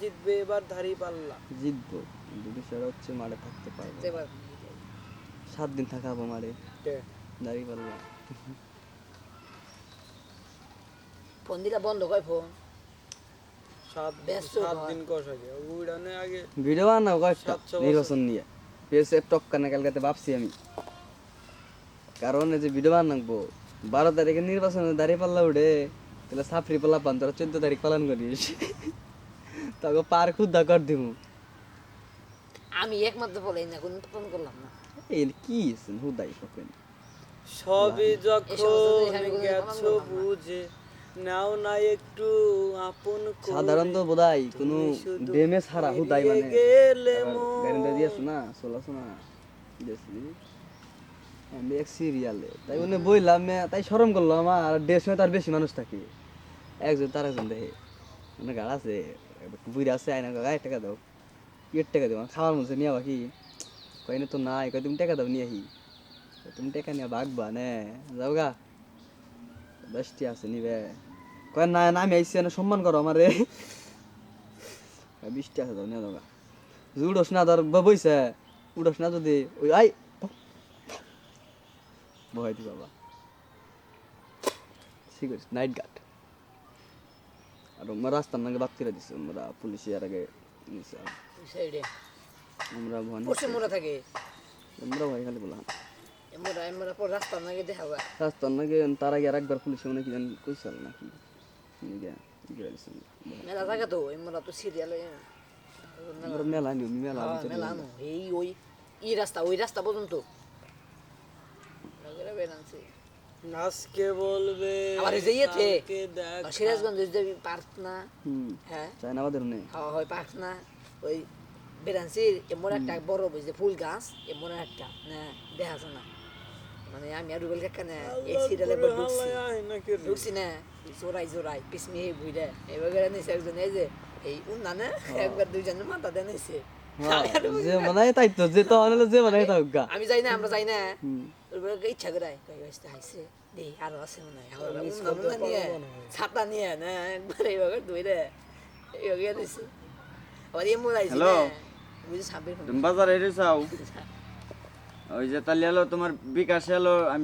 জিতবে এবার ধারি পাল্লা। জিতবো বিষয়টা হচ্ছে মাঠে থাকতে পারব এবার সাত দিন থাকাবো মাঠে। দাঁড়িয়ে পারলাম ফোন দিলা বন্ধ কয় ফোন? সাত সাত দিন কষ উড়ানে আগে ভিডিও বানাও কয়েকটা নির্বাচন নিয়ে। পিএসএফ কালকাতে ভাবছি আমি। কারণ এই যে ভিডিও বানাবো বারো তারিখে নির্বাচনে দাঁড়িয়ে পাল্লা উঠে তাহলে সাফরি পাল্লা পান তোরা চোদ্দ তারিখ পালন করিস। তবে পার খুদ্দা কর দিমু। আমি একমাত্র বলে না কোনো ফোন করলাম না। এই কি হুদাই সবই যখন গেছো। বুঝে নাও না একটু আপন সাধারণত বোধহয় কোনো ডেমে ছাড়া হুদাই মানে গেলে গ্যারেন্টি দিয়েছ না চলাছো না দিয়েছি আমি এক সিরিয়ালে তাই উনি বইলাম তাই শরম করলাম আর দেড় সময় তার বেশি মানুষ থাকে। একজন তার একজন দেখে মানে গাড় আছে বুড়ি আছে আয়না গায়ে টাকা দাও। কি টাকা দেবো, খাওয়ার মধ্যে নিয়ে বাকি কই না তো নাই। কই তুমি টাকা দাও, নিয়ে আহি। তুমি টাকা নিয়ে বাগবা, নে, যাও গা। দশটি আছে নিবে। কয়, না না, আমি আইসি না সম্মান করো আমারে। কয়, বৃষ্টি আছে দাও নিয়ে যাও গা। উড়োস না, ধর বইছে। উড়োস না যদি, ওই, আই ভয় দি বাবা ঠিক আছে, নাইট গার্ড। আর আমরা রাস্তার নাকি বাদ করে দিছে আমরা পুলিশ এর আগে নিছে। আমরা ভয় পশ্চিম মোড়া থাকে। আমরা ভয় খালি বললাম। মোড়া মোড়া পর রাস্তা নাকি দেখা যায় রাস্তার নাকি তার আগে একবার পুলিশ মানে কি জানি কইছিল নাকি। মেলা থাকে তো এই মোড়া তো সিরিয়াল আমরা মেলা নিও মেলা মেলা এই ওই ই রাস্তা ওই রাস্তা পর্যন্ত। লগেরা বেরানছে। আজকে বলবে আবার এই যে ইয়েতে সিরাজগঞ্জের যে পার্ক না হ্যাঁ? চায়না আমাদের নেই হয় পার্ক না ওই বেরানসির এমন একটা বড় বুঝতে ফুল গাছ এমন একটা না দেখা যায় না। মানে আমি আর রুবেল কাকা না এই সিরিয়ালে ঢুকছি? রে? ঢুকছি না জোরাই জোরাই পিসমি এই বুইরা এবার নিছে একজন এই যে এই উন্না না একবার দুইজনের মাথা দেন নিছে যে মানে তাই তো যে তো যে মানে তাই আমি যাই না আমরা যাই না। ইচ্ছা করে হাইছে দেই আরও আছে মনে হয় নিয়ে ছাতা নিয়ে না একবার এইভাবে দুইরে এইভাবে নিছে আবার এমন আইছে বুঝি তুমি বাজারে এসে ওই যে তাহলে এলো তোমার বিকাশ এলো আমি